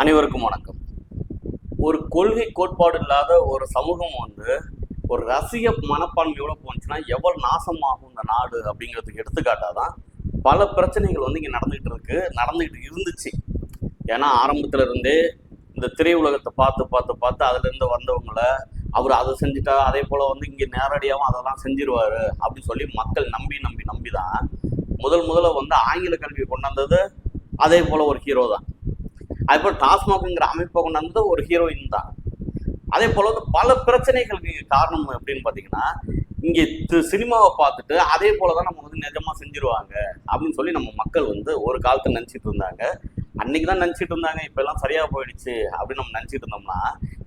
அனைவருக்கும் வணக்கம். ஒரு கொள்கை கோட்பாடு இல்லாத ஒரு சமூகம் வந்து ஒரு ரசிக மனப்பான்மையோட போனுச்சுன்னா எவ்வளோ நாசமாகும் இந்த நாடு அப்படிங்கிறதுக்கு எடுத்துக்காட்டாதான் பல பிரச்சனைகள் வந்து இங்கே நடந்துகிட்டு இருக்கு நடந்துகிட்டு இருந்துச்சு. ஏன்னா ஆரம்பத்துல இருந்தே இந்த திரையுலகத்தை பார்த்து பார்த்து பார்த்து அதுலேருந்து வந்தவங்கள அவர் அதை செஞ்சுட்டா அதே போல் வந்து இங்கே நேரடியாகவும் அதெல்லாம் செஞ்சிருவார் அப்படின்னு சொல்லி மக்கள் நம்பி நம்பி நம்பி தான் முதல் முதல்ல வந்து ஆங்கில கல்வியை கொண்டாந்தது அதே போல் ஒரு ஹீரோ தான். அதே டாஸ்மாக்ங்கிற அமைப்பை கொண்டாந்தது ஒரு ஹீரோயின் தான். அதே போல வந்து பல பிரச்சனைகளுக்கு காரணம் அப்படின்னு பார்த்தீங்கன்னா இங்கே தி- சினிமாவை பார்த்துட்டு அதே போல தான் நம்ம வந்து நிஜமாக செஞ்சிருவாங்க அப்படின்னு சொல்லி நம்ம மக்கள் வந்து ஒரு காலத்தில் நினச்சிட்டு இருந்தாங்க. அன்னைக்கு தான் நினச்சிட்டு இருந்தாங்க இப்போ எல்லாம் சரியாக போயிடுச்சு அப்படின்னு நம்ம நினச்சிட்டு இருந்தோம்னா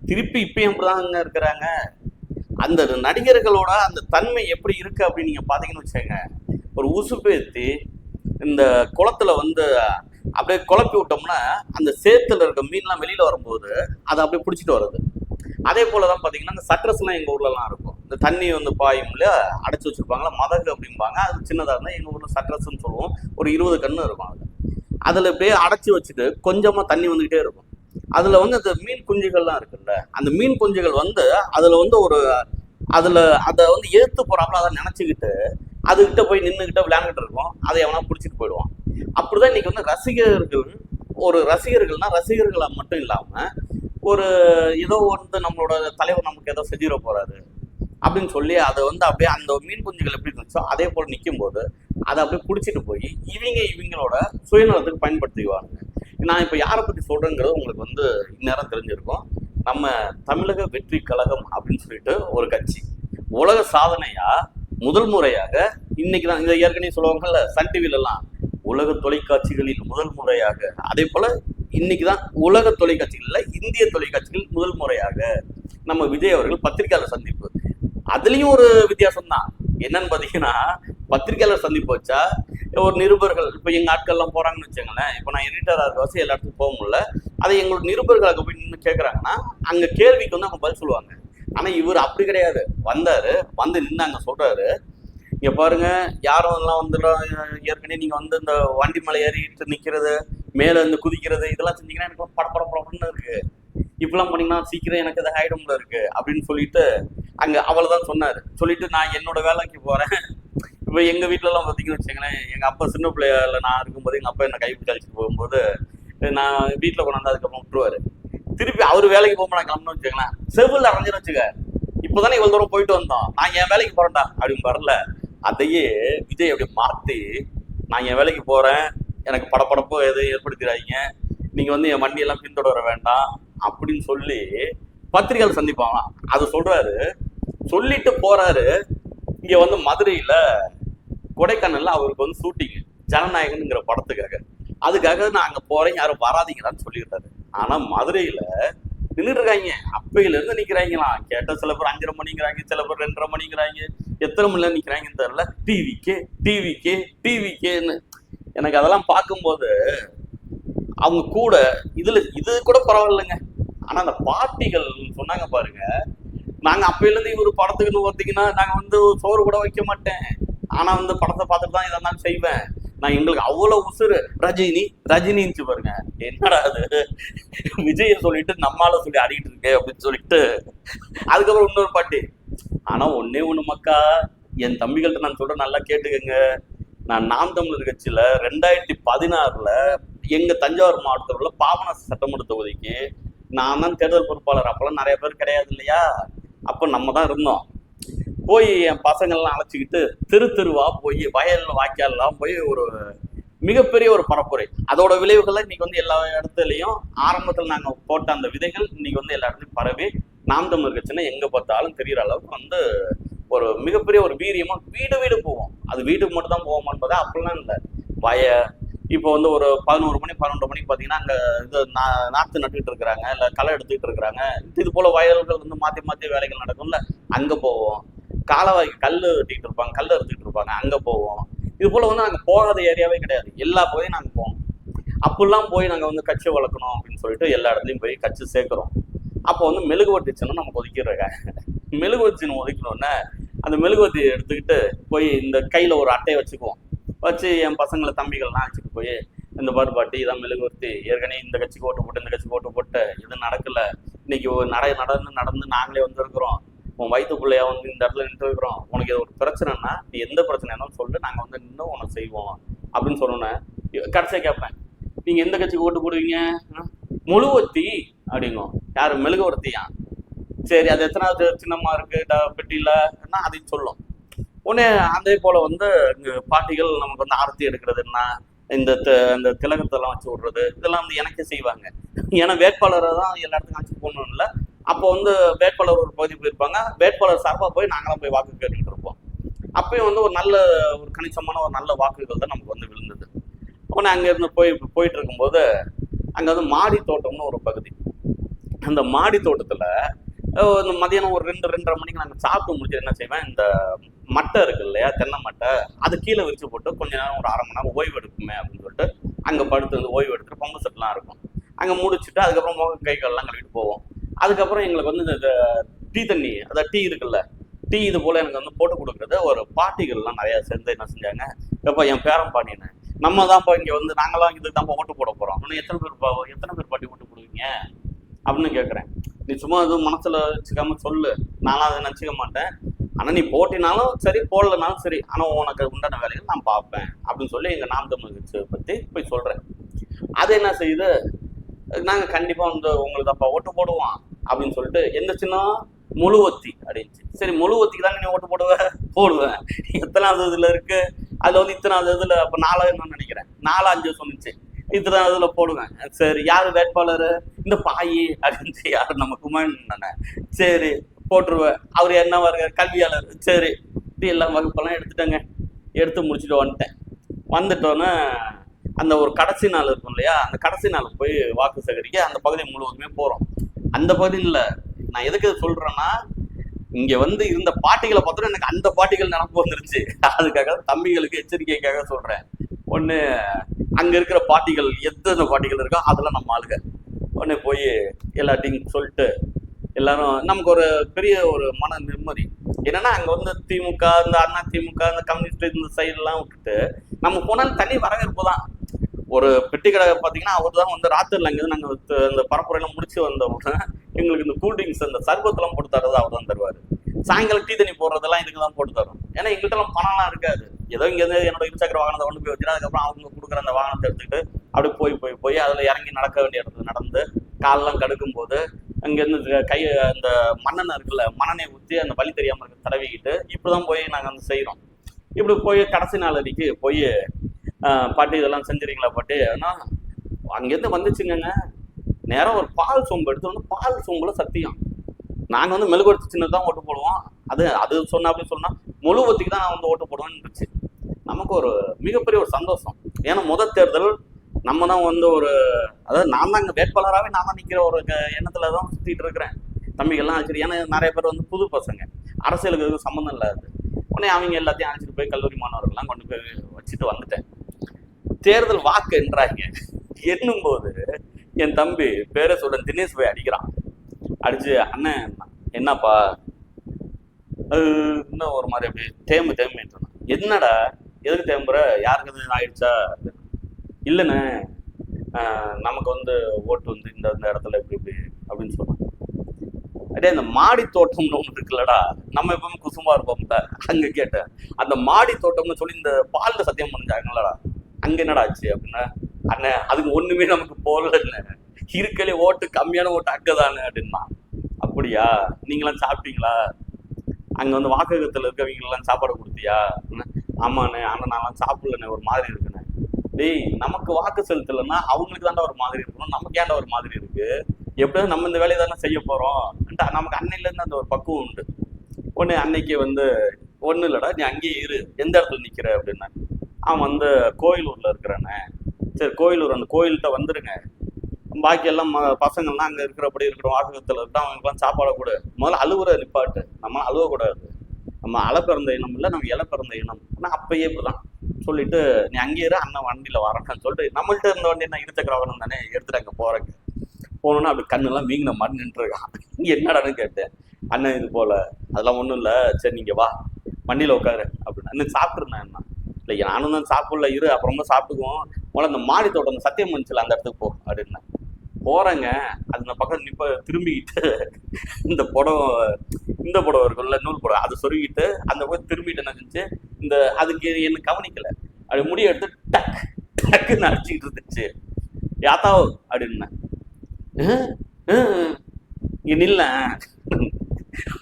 திருப்பி இப்பயும் அப்படிதாங்க இருக்கிறாங்க. அந்த நடிகர்களோட அந்த தன்மை எப்படி இருக்கு அப்படின்னு நீங்க பாத்தீங்கன்னு வச்சுக்கோங்க. ஒரு உசுப்பேத்தி இந்த குளத்துல வந்து அப்படியே குழப்பி விட்டோம்னா அந்த சேத்துல இருக்க மீன்லாம் வெளியில வரும்போது அதை அப்படியே பிடிச்சிட்டு வருது அதே போல தான் பாத்தீங்கன்னா இந்த சட்ரஸ்லாம் எங்க ஊர்லலாம் இருக்கும். இந்த தண்ணி வந்து பாயும்ல அடைச்சு வச்சிருப்பாங்களா மதகு அப்படிம்பாங்க. அது சின்னதா இருந்தா எங்க ஊர்ல சட்ரஸ்ன்னு சொல்லுவோம். ஒரு இருபது கண்ணு இருக்கும் அதுல. அதுல அப்படியே அடைச்சி வச்சுட்டு கொஞ்சமா தண்ணி வந்துகிட்டே இருக்கும். அதுல வந்து அந்த மீன் குஞ்சுகள்லாம் இருக்குல்ல அந்த மீன் குஞ்சுகள் வந்து அதுல வந்து ஒரு அதுல அதை வந்து ஏத்து போறாப்புல அதை நினைச்சுக்கிட்டு அதுகிட்ட போய் நின்றுகிட்ட விளையாண்டுட்டு இருக்கும். அதை எவனா பிடிச்சிட்டு போயிடுவான். அப்படிதான் இன்னைக்கு வந்து ரசிகர்கள் ஒரு ரசிகர்கள்னா ரசிகர்களா மட்டும் இல்லாம ஒரு ஏதோ வந்து நம்மளோட தலைவர் நமக்கு ஏதோ செஞ்சிட போறாரு அப்படின்னு சொல்லி அதை வந்து அப்படியே அந்த மீன் குஞ்சுகள் எப்படி இருந்துச்சோ அதே போல் நிற்கும் போது அதை அப்படியே பிடிச்சிட்டு போய் இவங்க இவங்களோட சுயநலத்துக்கு பயன்படுத்திக்குவாங்க. நான் இப்போ யாரை பற்றி சொல்கிறேங்கிறது உங்களுக்கு வந்து இந்நேரம் தெரிஞ்சிருக்கும். நம்ம தமிழக வெற்றி கழகம் அப்படின்னு சொல்லிட்டு ஒரு கட்சி. உலக சாதனையாக முதல் முறையாக இன்னைக்கு தான் இந்த ஏற்கனவே சொல்லுவாங்கல்ல சன் டிவிலெல்லாம் உலக தொலைக்காட்சிகளில் முதல் முறையாக. அதே போல இன்னைக்கு தான் உலக தொலைக்காட்சிகளில் இந்திய தொலைக்காட்சிகள் முதல் முறையாக நம்ம விஜய் அவர்கள் பத்திரிகையாளர் சந்திப்பு. அதுலயும் ஒரு வித்தியாசம் தான் என்னன்னு பார்த்தீங்கன்னா பத்திரிகையாளர் சந்திப்பு வச்சா ஒரு நிருபர்கள் இப்போ எங்கள் ஆட்கள்லாம் போறாங்கன்னு வச்சுங்களேன் இப்போ நான் எடிட்டராக இருக்க வசதி எல்லா இடத்துக்கும் போக முடியல. அதை எங்களோட நிருபர்கள் அங்கே போய் நின்று கேட்குறாங்கன்னா அங்கே கேள்விக்கு வந்து அவங்க பதில் சொல்லுவாங்க. ஆனால் இவர் அப்படி கிடையாது. வந்தார் வந்து நின்று அங்கே சொல்கிறாரு இங்க பாருங்க யாரும் எல்லாம் வந்துடும் ஏற்கனவே நீங்க வந்து இந்த வண்டி மலை ஏறிட்டு நிக்கிறது மேல இருந்து குதிக்கிறது இதெல்லாம் செஞ்சீங்கன்னா எனக்கு வந்து படப்பட படப்படன்னு இருக்கு. இப்பெல்லாம் பண்ணீங்கன்னா சீக்கிரம் எனக்கு அது ஆயிடும்ல இருக்கு அப்படின்னு சொல்லிட்டு அங்க அவ்வளவுதான் சொன்னாரு. சொல்லிட்டு நான் என்னோட வேலைக்கு போறேன். இப்போ எங்க வீட்டிலலாம் எல்லாம் பாத்தீங்கன்னு எங்கள் எங்க அப்பா சின்ன பிள்ளையில நான் இருக்கும்போது எங்க அப்பா என்ன கைப்பிடி அழைச்சிட்டு போகும்போது நான் வீட்டுல கொண்டாந்து அதுக்கப்புறம் விட்டுருவாரு. திருப்பி அவர் வேலைக்கு போகும்போது நான் கிளம்பணும்னு வச்சுக்கலாம் செவில் அரைஞ்சிரு வச்சுக்க இப்போதானே இவ்வளவு தூரம் போயிட்டு வந்தோம். நான் என் வேலைக்கு போறேன்டா அப்படின்னு வரல. அதையே விஜய் அப்படி மாற்றி நான் என் வேலைக்கு போகிறேன் எனக்கு படப்படப்போ எதுவும் ஏற்படுத்திடாதீங்க. நீங்கள் வந்து என் வண்டியெல்லாம் பின்தொடர வேண்டாம். அப்படின்னு சொல்லி பத்திரிகையாளர் சந்திப்பாங்களாம் அது சொல்கிறாரு சொல்லிட்டு போகிறாரு இங்கே வந்து மதுரையில் கொடைக்கானலில் அவருக்கு வந்து ஷூட்டிங் ஜனநாயகனுங்கிற படத்துக்காக. அதுக்காக நான் அங்கே போகிறேன் யாரும் வராதீங்களான்னு சொல்லிடுறாரு. ஆனால் மதுரையில் நின்றுட்டு இருக்காங்க. அப்பையிலேருந்து நிற்கிறாங்களாம் கேட்டால் சில பேர் அஞ்சரை மணிங்கிறாங்க சில பேர் ரெண்டரை மணிங்கிறாங்க. எத்தனை மணில நிற்கிறாங்கன்னு தெரில டிவிக்கே டிவிக்கே டிவிக்கேன்னு எனக்கு அதெல்லாம் பார்க்கும்போது அவங்க கூட இதுல இது கூட பரவாயில்லைங்க. ஆனா அந்த பாட்டிகள் சொன்னாங்க பாருங்க நாங்க அப்பையில இவர் படத்துக்குன்னு பார்த்தீங்கன்னா நாங்க வந்து சோறு கூட வைக்க மாட்டேன். ஆனா வந்து படத்தை பார்த்துட்டு தான் இதெல்லாம் செய்வேன். நான் எங்களுக்கு அவ்வளவு உசுறு. ரஜினி ரஜினின்னு பாருங்க என்னடா அது விஜய சொல்லிட்டு நம்மால சொல்லி அடிக்கிட்டு இருக்கேன் அப்படின்னு சொல்லிட்டு. அதுக்கப்புறம் இன்னொரு பாட்டி ஆனா ஒண்ணே ஒண்ணு மக்கா என் தம்பிகள்கிட்ட நான் சொல்கிறேன் நல்லா கேட்டுக்கங்க. நான் நாம் தமிழர் கட்சியில ரெண்டாயிரத்தி பதினாறுல எங்க தஞ்சாவூர் மாவட்டத்தில் உள்ள பாபநாச சட்டமன்ற தொகுதிக்கு நான் தான் தேர்தல் பொறுப்பாளர். அப்பெல்லாம் நிறைய பேர் கிடையாது இல்லையா? அப்போ நம்ம தான் இருந்தோம். போய் என் பசங்கள்லாம் அழைச்சிக்கிட்டு தெரு தெருவா போய் வயல் வாய்க்கால்லாம் போய் ஒரு மிகப்பெரிய ஒரு பரப்புரை. அதோட விளைவுகளை இன்னைக்கு வந்து எல்லா இடத்துலையும் ஆரம்பத்தில் நாங்கள் போட்ட அந்த விதைகள் இன்னைக்கு வந்து எல்லா இடத்துலையும் பரவி நாம் தமிழர் கட்சினா எங்கே பார்த்தாலும் தெரிகிற அளவுக்கு வந்து ஒரு மிகப்பெரிய ஒரு வீரியமாக வீடு வீடு போவோம். அது வீட்டுக்கு மட்டும் தான் போவோமான்னு பார்த்தா அப்படிலாம் இல்லை. வய இப்போ வந்து ஒரு பதினோரு மணி பன்னெண்டு மணிக்கு பார்த்தீங்கன்னா அங்கே இது நா- நாற்று நட்டுக்கிட்டு இருக்கிறாங்க இல்லை களை எடுத்துக்கிட்டு இருக்கிறாங்க. இது போல் வயல்கள் வந்து மாற்றி மாற்றி வேலைகள் நடக்கும்ல அங்கே போவோம். காலவாய்க்கு கல் வெட்டிக்கிட்டு இருப்பாங்க கல் எடுத்துக்கிட்டு இருப்பாங்க அங்கே போவோம். இது போல் வந்து நாங்கள் போகாத ஏரியாவே கிடையாது. எல்லா பகுதியும் நாங்கள் போவோம். அப்படிலாம் போய் நாங்கள் வந்து கட்சி வளர்க்கணும் அப்படின்னு சொல்லிட்டு எல்லா இடத்துலையும் போய் கட்சி சேர்க்குறோம். அப்போ வந்து மெழுகுவர்த்தி சின்னம் நமக்கு ஒதுக்கிடுறாங்க. மெழுகுவர்த்தி சின்னம் ஒதுக்கணுன்னே அந்த மெழுகுவர்த்தி எடுத்துக்கிட்டு போய் இந்த கையில் ஒரு அட்டையை வச்சுக்குவோம். வச்சு என் பசங்களை தம்பிகள்லாம் அழைச்சிட்டு போய் இந்த பாட்டு பாட்டி இதான் மெழுகுவர்த்தி. ஏற்கனவே இந்த கட்சிக்கு ஓட்டு போட்டு இந்த கட்சிக்கு ஓட்டு போட்டு இது நடக்கல. இன்னைக்கு ஒரு நடை நடந்து நடந்து நாங்களே வந்திருக்கிறோம். உன் வயிற்றுக்குள்ளையா வந்து இந்த இடத்துல நின்று இருக்கிறோம். உனக்கு இது ஒரு பிரச்சனைனா நீ எந்த பிரச்சனைனாலும் சொல்லு நாங்கள் வந்து நின்று உனக்கு செய்வோம். அப்படின்னு சொன்னோன்னே கடைசியாக கேட்பேன். நீங்கள் எந்த கட்சிக்கு ஓட்டு போடுவீங்க? முழுவத்தி அப்படிங்கும் யார்? மெழுகுவர்த்தியா சரி அது எத்தனாவது சின்னமா இருக்கு? ட- பெட்டியில அதையும் சொல்லும். உடனே அதே போல வந்து பாட்டிகள் நமக்கு வந்து ஆரத்தி எடுக்கிறதுன்னா இந்த இந்த திலகத்தெல்லாம் வச்சு விடுறது. இதெல்லாம் வந்து எனக்கே செய்வாங்க. ஏன்னா வேட்பாளரை தான் எல்லா இடத்துக்கும் அழைச்சி போகணும்ல அப்போ வந்து வேட்பாளர் ஒரு பகுதி போயிருப்பாங்க. வேட்பாளர் சார்பாக போய் நாங்களாம் போய் வாக்கு கேட்டுக்கிட்டு இருப்போம். அப்பயும் வந்து ஒரு நல்ல ஒரு கணிசமான ஒரு நல்ல வாக்குகள் தான் நமக்கு வந்து விழுந்தது. உடனே அங்கேருந்து போய் போயிட்டு இருக்கும்போது அங்கே வந்து மாடி தோட்டம்னு ஒரு பகுதி. அந்த மாடி தோட்டத்தில் இந்த மதியானம் ஒரு ரெண்டு ரெண்டரை மணிக்கு நாங்கள் சாப்பிட்டு முடிச்சு என்ன செய்வேன் இந்த மட்டை இருக்கு இல்லையா தென்னை மட்டை அது கீழே விரிச்சு போட்டு கொஞ்ச நேரம் ஒரு அரை மணி நேரம் ஓய்வு எடுக்குமே அப்படின்னு சொல்லிட்டு அங்கே படுத்து வந்து ஓய்வு எடுத்துட்டு பொங்கல் செட்லாம் இருக்கும். அங்கே முடிச்சுட்டு அதுக்கப்புறம் முக கை கால்லாம் கழுவிட்டு போவோம். அதுக்கப்புறம் எங்களுக்கு வந்து இந்த டீ தண்ணி அதாவது டீ இருக்குல்ல டீ இது போல் எனக்கு வந்து போட்டு கொடுக்குறது ஒரு பாட்டிகள்லாம் நிறையா சேர்ந்து என்ன செஞ்சாங்க எப்போ என் பேரன் பாட்டின்னு நம்ம தான்ப்பா இங்கே வந்து நாங்களாம் இதுக்கு தான் ஓட்டு போட போகிறோம் இன்னும் எத்தனை பேர் பா- எத்தனை பேர் பாட்டி ஓட்டு போடுவீங்க? அப்படின்னு கேட்குறேன் நீ சும்மா எதுவும் மனசில் வச்சுக்காம சொல்லு. நானும் அதை நினச்சிக்க மாட்டேன். ஆனால் நீ போட்டினாலும் சரி போடலனாலும் சரி ஆனால் உனக்கு உண்டான வேலையை நான் பார்ப்பேன் அப்படின்னு சொல்லி எங்கள் நாம் தமிழ் கட்சியை பற்றி போய் சொல்கிறேன் அது என்ன செய்யுது? நாங்கள் கண்டிப்பாக வந்து உங்களுக்கு அப்பா ஓட்டு போடுவோம் அப்படின்னு சொல்லிட்டு எந்த சின்னம் முழுவத்தி அப்படின்ச்சு சரி முழுவத்திக்கு தாங்க நீ ஓட்டு போடுவ? போடுவேன். எத்தனாவது இதில் இருக்குது அதில் வந்து இத்தனாவது இதில் அப்போ நாலாயிரம் நினைக்கிறேன். நாலு அஞ்சு சொன்னிச்சு. இத்தனை அதில் போடுவேன். சரி யார் வேட்பாளர்? இந்த பாயி அப்படின்ட்டு யார்? நம்ம குமாரன் சரி போட்டுருவேன். அவர் என்ன வருங்க கல்வியாளர். சரி இது எல்லாம் வகுப்பெல்லாம் எடுத்துட்டேங்க. எடுத்து முடிச்சுட்டு வந்துட்டேன். வந்துட்டோன்னே அந்த ஒரு கடைசி நாள் இருக்கும் இல்லையா? அந்த கடைசி நாள் போய் வாக்கு சேகரிக்க அந்த பகுதி முழுவதுமே போகிறோம் அந்த பகுதியில் நான் எதுக்கு சொல்கிறேன்னா இங்கே வந்து இருந்த பாட்டிகளை பார்த்தோன்னா எனக்கு அந்த பாட்டிகள் நினப்பு வந்துருச்சு. அதுக்காக தம்பிகளுக்கு எச்சரிக்கைக்காக சொல்கிறேன் ஒன்று அங்கே இருக்கிற பாட்டிகள் எத்தனை பாட்டிகள் இருக்கோ அதெல்லாம் நம்ம ஆளுங்க. உடனே போய் எல்லாத்தையும் சொல்லிட்டு எல்லாரும் நமக்கு ஒரு பெரிய ஒரு மன நிம்மதி. என்னன்னா அங்கே வந்து திமுக இந்த அண்ணா திமுக இந்த கம்யூனிஸ்ட் இந்த சைடெல்லாம் விட்டுட்டு நம்ம போனாலும் தனி வரவேற்பு தான். ஒரு பெட்டி கடை பார்த்தீங்கன்னா அவர் தான் வந்து ராத்திரில அங்கேருந்து நாங்கள் இந்த பரப்புரையெல்லாம் முடிச்சு உடனே எங்களுக்கு இந்த கூல் ட்ரிங்க்ஸ் இந்த சர்பத்தெல்லாம் போட்டு தரது அவர் தான் தருவார். சாயங்காலம் டீ தண்ணி போடுறதெல்லாம் இதுக்கு தான் போட்டு தரும். ஏன்னா எங்கள்கிட்டலாம் பணம்லாம் இருக்காது. ஏதோ இங்கேருந்து என்னோட இருசக்கர வாகனத்தை கொண்டு போய் வச்சுட்டு அதுக்கப்புறம் அவங்க கொடுக்குற அந்த வாகனத்தை எடுத்துக்கிட்டு அப்படி போய் போய் போய் அதில் இறங்கி நடக்க வேண்டிய இடத்துல நடந்து காலெல்லாம் கடுக்கும் போது அங்கேருந்து கை அந்த மண்ணெண்ணெய் இருக்குல்ல மண்ணெண்ணெய் ஊற்றி அந்த வழி தெரியாமல் இருக்க தடவிக்கிட்டு இப்படி தான் போய் நாங்கள் வந்து செய்கிறோம் இப்படி போய் கடைசி நாள் அன்னைக்கு போய் பாட்டி இதெல்லாம் செஞ்சுறீங்களா பாட்டி? ஏன்னா அங்கேருந்து வந்துச்சுங்கங்க. நேரம் ஒரு பால் சொம்பு எடுத்து வந்து பால் சொம்புல சத்தியம். நாங்கள் வந்து மெழுகுவர்த்தி சின்னது தான் ஓட்டு போடுவோம். அது அது சொன்னா அப்படி முழு ஊற்றிக்கு தான் நான் வந்து ஓட்டு போடுவேன்னு இருந்துச்சு. நமக்கு ஒரு மிகப்பெரிய ஒரு சந்தோஷம். ஏன்னா முதல் தேர்தல் நம்ம தான் வந்து ஒரு அதாவது நான் தான் இங்கே வேட்பாளராகவே நான் தான் நிற்கிற ஒரு எண்ணத்தில் தான் சுற்றிட்டு இருக்கிறேன். தம்பிகள்லாம் அழைச்சிட்டு ஏன்னா நிறைய பேர் வந்து புது பசங்க. அரசியலுக்கு எதுவும் சம்மந்தம் இல்லாது உடனே அவங்க எல்லாத்தையும் அழைச்சிட்டு போய் கல்லூரி மாணவர்கள்லாம் கொண்டு போய் வச்சுட்டு வந்துட்டேன். தேர்தல் வாக்கு என்றாங்க. எண்ணும்போது என் தம்பி பேரை சொல்ற தினேஷ் போய் அடிக்கிறான். அடிச்சு அண்ணன் என்னப்பா? இன்னும் ஒரு மாதிரி அப்படி தேம்பு தேம்பிட்டு என்னடா? எதுக்கு தேம்புற? யாருக்கு எதுவும் ஆயிடுச்சா? இல்லைண்ணே. நமக்கு வந்து ஓட்டு வந்து இந்த இந்த இடத்துல இப்படி இப்படி அப்படின்னு சொன்னான் அடே அந்த மாடி தோட்டம்னு ஒன்று இருக்குல்லடா. நம்ம எப்பவுமே குசுமா இருப்போம்ல அங்க கேட்டேன். அந்த மாடி தோட்டம்னு சொல்லி இந்த பால்ல சத்தியம் பண்ணிச்சாங்கல்லடா அங்க என்னடா ஆச்சு அப்படின்னா அண்ணே அதுக்கு ஒண்ணுமே நமக்கு போகலன்னு இருக்கலே ஓட்டு கம்மியான ஓட்டு அங்கதானே அப்படின்னா. அப்படியா? நீங்களாம் சாப்பிட்டீங்களா? அங்க வந்து வாக்ககத்தில் இருக்கவங்களாம் சாப்பாடு கொடுத்தியா? அப்படின்னா, ஆமாண்ணே ஆனால் நான்லாம் சாப்பிடலண்ணே ஒரு மாதிரி இருக்குண்ணே. டேய் நமக்கு வாக்கு செலுத்தலைன்னா அவங்களுக்கு தாண்டா ஒரு மாதிரி இருக்கணும். நமக்கு ஏன்டா ஒரு மாதிரி இருக்கு? எப்படியாவது நம்ம இந்த வேலையை தானே செய்ய போறோம். நமக்கு அன்னையிலேருந்து அந்த ஒரு பக்குவம் உண்டு. உடனே அன்னைக்கு வந்து ஒன்றும் இல்லடா நீ அங்கேயே இரு. எந்த இடத்துல நிற்கிற அப்படின்னா அவன் வந்து கோயிலூர்ல இருக்கிறானே சரி கோயிலூர் அந்த கோயில்கிட்ட வந்துருங்க. பாக்கி எல்லாம் பசங்கள்லாம் அங்கே இருக்கிறபடி இருக்கிற வாசகத்தில் இருக்கா அவங்களுக்குலாம் சாப்பாடு கொடு. முதல்ல அழுவுற நிப்பாட்டு. நம்ம அழுவக்கூடாது. நம்ம அலை பிறந்த இனம் இல்லை நம்ம இலை பிறந்த இனம். ஆனால் அப்பயே இப்படிதான். சொல்லிட்டு நீ அங்கேயே இரு அண்ணன் வண்டியில் வரேன்னு சொல்லிட்டு நம்மள்ட்ட இருந்த வண்டி என்ன இருசக்கர வாகனம் தானே எடுத்துட்டு அங்கே போறேங்க போனோன்னா அப்படி கண்ணெல்லாம் வீங்கின மாதிரி நின்றுருக்கான். இங்கே என்னடான்னு கேட்டேன். அண்ணன் இது போல அதெல்லாம் ஒன்றும் இல்லை. சரி நீங்கள் வா. வண்டியில் உட்காரு. அப்படின்னு அண்ணன் சாப்பிட்ருந்தேன் என்ன? இல்லை நானும் தான் சாப்பிடல. இரு அப்புறமா சாப்பிட்டுக்குவோம். முதல்ல அந்த மாடி தோட்டம் அந்த சத்தியம் மனுச்சில் அந்த இடத்துக்கு போ. அப்படின்னேன் போறேங்க. அது நான் பக்கம் நிப்ப திரும்பிக்கிட்டு இந்த புடவை இந்த புடவை இருக்கும்ல நூல் புடவை அதை சொருகிட்டு அந்த போய் திரும்பிட்டு என்ன செஞ்சு இந்த அதுக்கு என்ன கவனிக்கல. அப்படி முடிய எடுத்து டக் டக்குன்னு அடிச்சுக்கிட்டு இருந்துச்சு. யாத்தா அப்படின்னேன் "அஹ், நில்ல.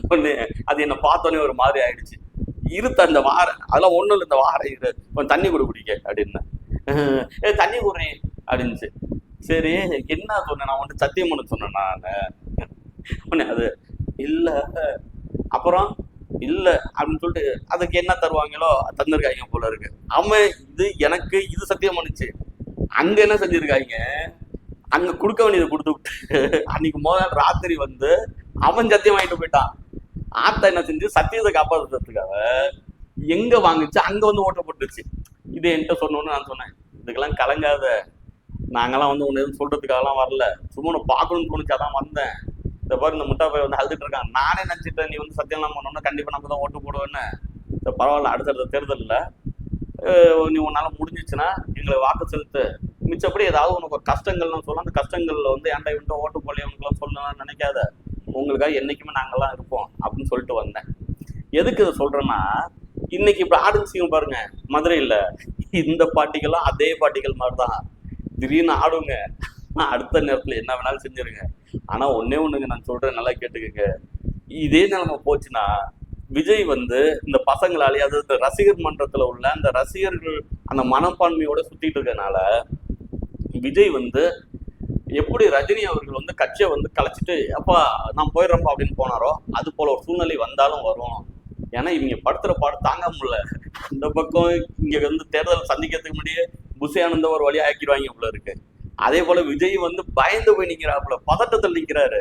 ஒண்ணு அது என்ன பார்த்தோன்னே ஒரு மாதிரி ஆயிடுச்சு. இருத்த அந்த வார அதெல்லாம் ஒண்ணும் இல்லை இந்த வாரம் இரு கொஞ்சம் தண்ணி குடி குடிக்க அப்படின்னேன் ஏ தண்ணி குடுறேன் அப்படின்னுச்சு. சரி என்ன சொன்னேன்? நான் வந்து சத்தியம் பண்ண சொன்னேன் நான். அது இல்ல. அப்புறம் இல்ல அப்படின்னு சொல்லிட்டு அதுக்கு என்ன தருவாங்களோ தந்திருக்காங்க போல இருக்கு. அவன் இது எனக்கு இது சத்தியம் பண்ணுச்சு. அங்க என்ன செஞ்சிருக்காங்க? அங்க கொடுக்க வேண்டியதை கொடுத்து விட்டு அன்னைக்கு முதல் ராத்திரி வந்து அவன் சத்தியம் வாங்கிட்டு போயிட்டான். ஆத்தா என்ன செஞ்சு சத்தியத்தை காப்பாற்றுறதுக்காக எங்க வாங்குச்சு அங்க வந்து ஓட்ட போட்டுச்சு. இது என்கிட்ட சொன்னோன்னு நான் சொன்னேன். இதுக்கெல்லாம் கலங்காத. நாங்கெல்லாம் வந்து ஒன்று எதுவும் சொல்றதுக்காகலாம் வரல. சும்மா ஒன்று பார்க்கணும்னு தோணுச்சாதான் வந்தேன். இந்த பாரு இந்த முட்டா பையன் வந்து அழுதுட்டு இருக்கான் நானே நினச்சிட்டேன் நீ வந்து சத்தியம்லாம் பண்ணோன்னா கண்டிப்பாக நம்ம தான் ஓட்டு போடுவேன்னு. இந்த பரவாயில்ல அடுத்தடுத்த தேர்தலில். நீ உன்னால முடிஞ்சிச்சுன்னா எங்களை வாக்கு செலுத்து. மிச்சப்படி ஏதாவது உனக்கு கஷ்டங்கள்லாம் சொல்ல. அந்த கஷ்டங்கள்ல வந்து ஏன்டா இவன்ட்டு ஓட்டு போடலையவனுக்குலாம் சொல்லணும்னு நினைக்காத. உங்களுக்காக என்றைக்குமே நாங்கள்லாம் இருப்போம் அப்படின்னு சொல்லிட்டு வந்தேன். எதுக்கு இதை சொல்கிறேன்னா இன்னைக்கு இப்போ ஆடிச்சிங்க பாருங்க மதுரையில் இந்த பாட்டிகளும் அதே பாட்டிகள் மாதிரி தான் திடீர்னு ஆடுங்க. அடுத்த நேரத்துல என்ன வேணாலும் செஞ்சிருங்க. ஆனா ஒன்னே ஒண்ணுங்க நான் சொல்றேன் நல்லா கேட்டுக்கங்க. இதே நிலைமை போச்சுன்னா விஜய் வந்து இந்த பசங்களாலே அதாவது இந்த ரசிகர் மன்றத்துல உள்ள அந்த ரசிகர்கள் அந்த மனப்பான்மையோட சுத்திட்டு இருக்கனால விஜய் வந்து எப்படி ரஜினி அவர்கள் வந்து கட்சியை வந்து கலைச்சிட்டு அப்பா நான் போயிடுறப்பா அப்படின்னு போனாரோ அது போல ஒரு சூழ்நிலை வந்தாலும் வரும். ஏன்னா இவங்க படுத்துற பாடு தாங்க முடியல. இந்த பக்கம் இங்க வந்து தேர்தல் சந்திக்கிறதுக்கு முன்னாடியே புஷி ஒரு வழி ஆக்கிடுவாங்க போல இருக்கு. அதே போல விஜய் வந்து பயந்து போய் நிக்கிறாப்புல பதட்டத்தில் நிக்கிறாரு.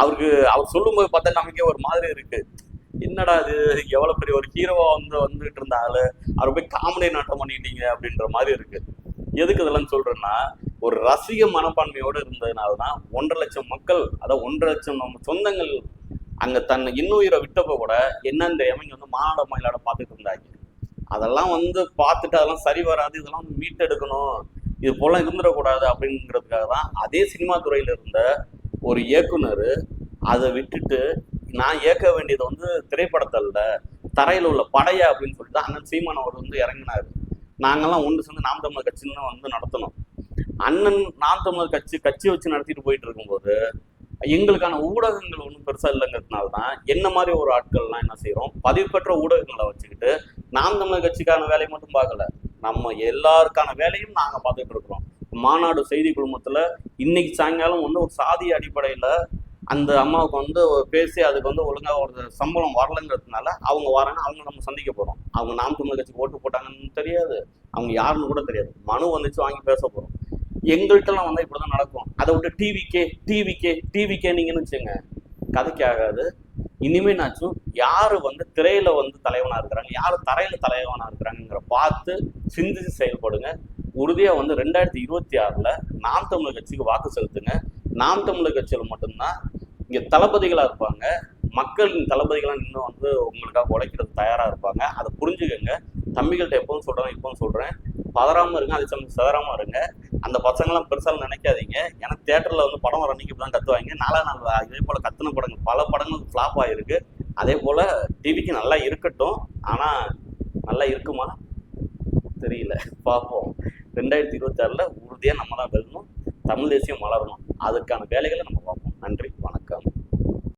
அவருக்கு அவர் சொல்லும்போது பார்த்தா நமக்கே ஒரு மாதிரி இருக்கு. என்னடா இது? எவ்வளவு பெரிய ஒரு ஹீரோவா வந்து வந்துகிட்டு இருந்த ஆளு. அவர் போய் காமெடி நாட்டம் பண்ணிட்டீங்க அப்படின்ற மாதிரி இருக்கு. எதுக்கு இதெல்லாம் சொல்றேன்னா ஒரு ரசிக மனப்பான்மையோடு இருந்ததுனால தான் ஒன்றரை லட்சம் மக்கள் அதாவது ஒன்றரை லட்சம் நம்ம சொந்தங்கள் அங்க தன்னை இன்னுயிரை விட்டப்ப கூட என்னன்னு தெரியாம இங்க வந்து மாநாட மயிலாட பார்த்துட்டு இருந்தாங்க. அதெல்லாம் வந்து பார்த்துட்டு அதெல்லாம் சரி வராது இதெல்லாம் வந்து மீட்டெடுக்கணும் இது போல இருந்துடக்கூடாது அப்படிங்கிறதுக்காக தான் அதே சினிமா துறையில் இருந்த ஒரு இயக்குனர் அதை விட்டுட்டு நான் இயக்க வேண்டியது வந்து திரைப்படத்தல்ல தரையில் உள்ள படையா அப்படின்னு சொல்லிட்டு அண்ணன் சீமான் அவர் வந்து இறங்கினார். நாங்கெல்லாம் ஒன்று சேர்ந்து நாம் தமிழர் கட்சின்னு வந்து நடத்தணும் அண்ணன் நாம் தமிழர் கட்சி கட்சி வச்சு நடத்திட்டு போயிட்டு இருக்கும்போது எங்களுக்கான ஊடகங்கள் ஒன்றும் பெருசாக இல்லைங்கிறதுனால தான் என்ன மாதிரி ஒரு ஆட்கள்லாம் என்ன செய்கிறோம் பதிவு பெற்ற ஊடகங்களை வச்சுக்கிட்டு நாம் தமிழர் கட்சிக்கான வேலையை மட்டும் பார்க்கல. நம்ம எல்லாருக்கான வேலையும் நாங்க பார்த்துட்டு இருக்கிறோம். மாநாடு செய்தி குழுமத்துல இன்னைக்கு சாயங்காலம் வந்து ஒரு சாதி அடிப்படையில அந்த அம்மாவுக்கு வந்து பேசி அதுக்கு வந்து ஒழுங்காக ஒரு சம்பளம் வரலைங்கிறதுனால அவங்க வராங்க அவங்க நம்ம சந்திக்க போகிறோம் அவங்க நாம் தமிழர் கட்சிக்கு ஓட்டு போட்டாங்கன்னு தெரியாது. அவங்க யாருன்னு கூட தெரியாது. மனு வந்துச்சு வாங்கி பேச போகிறோம் எங்கள்கிட்டலாம் வந்தா இப்படிதான் நடக்கும். அதை விட்டு டிவிக்கே டிவிக்கே டிவிக்கே நீங்கன்னு வச்சுங்க கதைக்கு ஆகாது. இனிமேனாச்சும் யாரு வந்து திரையில வந்து தலைவனா இருக்கிறாங்க யாரு தரையில தலைவனா இருக்கிறாங்கிற பார்த்து சிந்திச்சு செயல்படுங்க. உறுதியா வந்து ரெண்டாயிரத்தி இருபத்தி ஆறுல நாம் தமிழர் கட்சிக்கு வாக்கு செலுத்துங்க. நாம் தமிழர் கட்சியில மட்டும்தான் இங்க தளபதிகளா இருப்பாங்க. மக்களின் தளபதிகளா இன்னும் வந்து உங்களுக்காக உழைக்கிறது தயாரா இருப்பாங்க. அதை புரிஞ்சுக்கோங்க. தம்பிகள்கிட்ட எப்பவும் சொல்றேன் இப்பவும் சொல்றேன். பதறாம இருங்க அதே சமயம் சிதறாம இருங்க. அந்த பசங்களாம் பெருசாக நினைக்காதீங்க. ஏன்னா தேட்டரில் வந்து படம் வர அன்னைக்கு தான் கத்துவாங்க. நாலா நாள் இதே போல் கத்துன படங்கள் பல படங்கள் ஃப்ளாப் ஆகிருக்கு அதே போல் டிவிக்கு நல்லா இருக்கட்டும். ஆனால் நல்லா இருக்குமா? தெரியல. பார்ப்போம் ரெண்டாயிரத்தி இருபத்தாறில் உறுதியாக நம்ம தான் வெல்லணும். தமிழ் தேசியம் வளரணும். அதுக்கான வேலைகளை நம்ம பார்ப்போம். நன்றி.